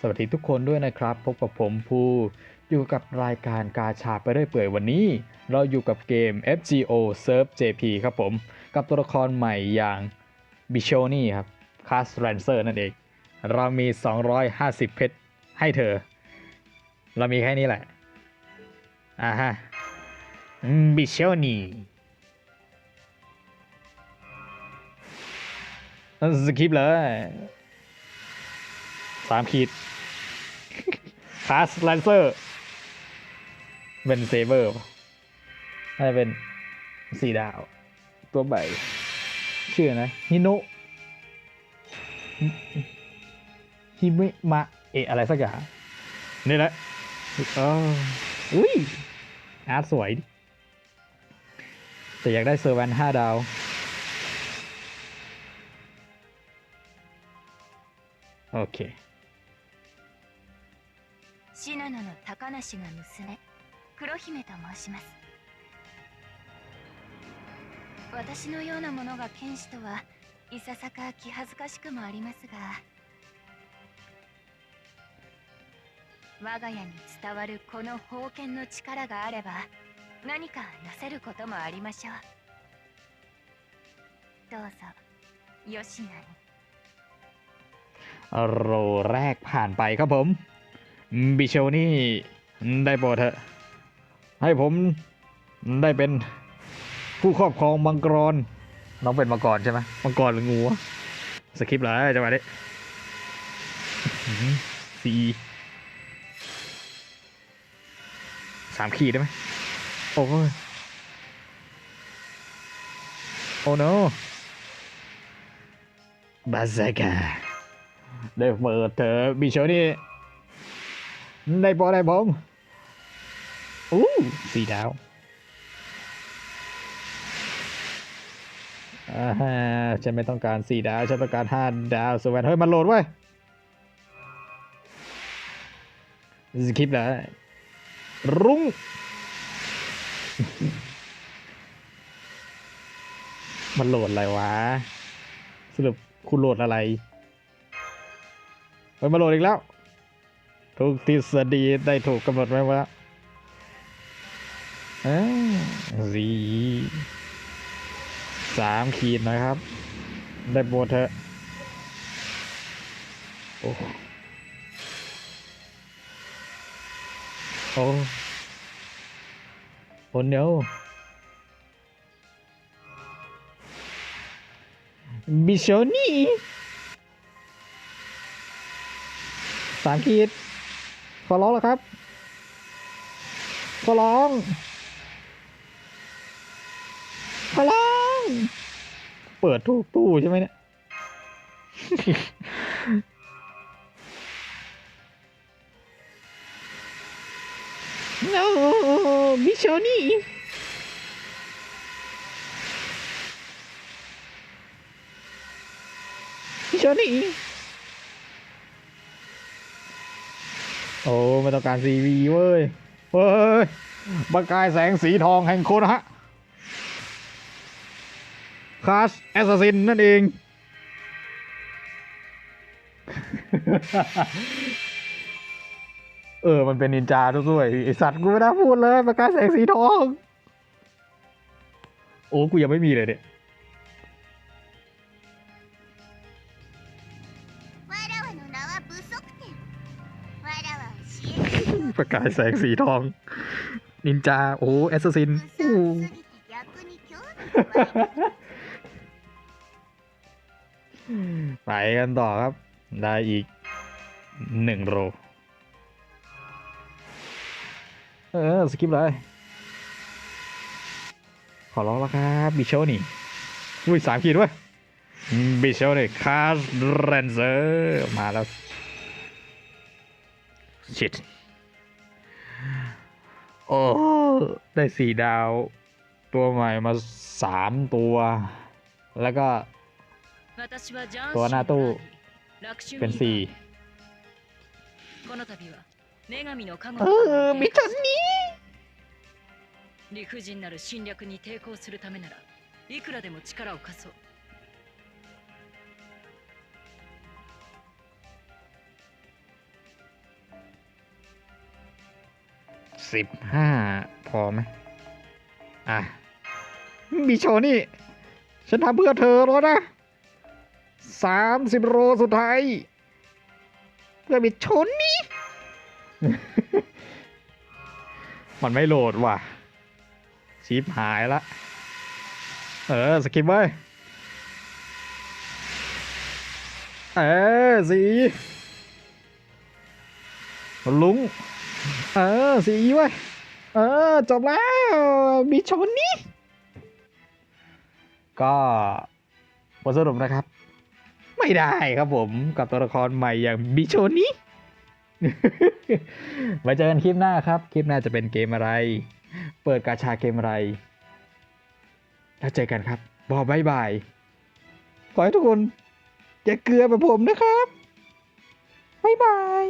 สวัสดีทุกคนด้วยนะครับ พบกับผมภูอยู่กับรายการกาชาไปเรื่อยเปื่อยวันนี้ เราอยู่กับเกม FGO Serve JP ครับผม กับตัวละครใหม่อย่างบิโชนี่ครับคาสแรนเซอร์นั่นเอง เรามี 250 เพชรให้เธอ เรามีแค่นี้แหละ อ่าฮะบิโชนี่สกิปเลย สามขีดคาสแลนเซอร์เป็นเซเบอร์น่าจะเป็นสี่ดาว ตัวใบชื่อนะฮิโนะฮิมิมะเอะอะไรสักอย่างนี่แหละอ๋ออุ้ยอาร์ตสวยแต่อยากได้เซอร์แวนห้าดาวโอเค 信濃の高梨が娘黒姫と申します私のような者が剣士とはいささか気恥ずかしくもありますが我が家に伝わるこの宝剣の力があれば何かなせることもありましょうどうぞよしなに โรแรกผ่านไปครับผม บิโชนี่ได้โปรดเถอะ ให้ผมได้เป็นผู้ครอบครองมังกร น้องเป็นมังกรใช่ไหมมังกรหรืองูวะสคริปต์เลยจังหวะนี้อื้อหือสีสามขีดได้ไหมโอ้ยโอ้ no บาซากาได้เปิดเธอบิโชนี่ ได้บอได้บอมอู้สี่ดาวอ่าฮะฉันไม่ต้องการสี่ดาว ฉันต้องการห้าดาวสวัสดีเฮ้ย มันโหลดไว้ยสคริปต์เลยรุ้งมันโหลดอะไรวะ สรุปคุณโหลดอะไรเฮ้ยมาโหลดอีกแล้ว ทุกทฤษฎีได้ถูกกำหนดไว้ว่าสีสามขีดนะครับ ได้โบเถอะโอ้โอ้โอ้เนบิโชนี่สามขีด ขอร้องแล้วครับ ขอร้อง ขอร้อง เปิดทุกตู้ใช่ไหมเนี่ย no มิโชนี่มิโชนี่ ม่ต้องการซีวีเว้ยเฮ้ยประกายแสงสีทองแห่งโคนะฮะคาสแอสซัสซินนั่นเอง เออ มันเป็นนินจาด้วยไอสัตว์กูไม่ได้พูดเลยประกายแสงสีทอง โอ้กูยังไม่มีเลยเนี่ย ประกายแสงสีทอง นินจา โอ้แอสซสซินไปกันต่อครับ ได้อีกหนึ่งโร เออ สกิปเลย ขอร้องแล้วครับบิชโชนี่อุ้ยสามขีดวะบิชโชนี่คาร์เรนเซอร์ มาแล้ว ชิด โอ้ ได้สี่ดาว ตัวใหม่มาสามตัว แล้วก็ ตัวหน้าตู้ เป็นสี่ この度は女神の加護 เออบิโชนี่ 理不尽なる侵略に抵抗するためならいくらでも力を貸そう สิบห้าพอไหมอะบิโชนี่ ฉันทำเพื่อเธอแล้วนะสามสิบโลสุดท้ายเพื่อบิโชนี่ มันไม่โหลดว่ะ ชิปหายละ เออ สกิปไว้เออสีลุง เออสีไว้ยเออ จบแล้ว มีชนนี่ก็บทสรุปนะครับ ไม่ได้ครับผมกับตัวละครใหม่อย่างบิโชนี่ไว้เจอกันคลิปหน้าครับ คลิปหน้าจะเป็นเกมอะไร เปิดกาชาเกมอะไร แล้วเจอกันครับ บอกบายบาย ขอให้ทุกคนอย่าเกลือแบบผมนะครับบายบาย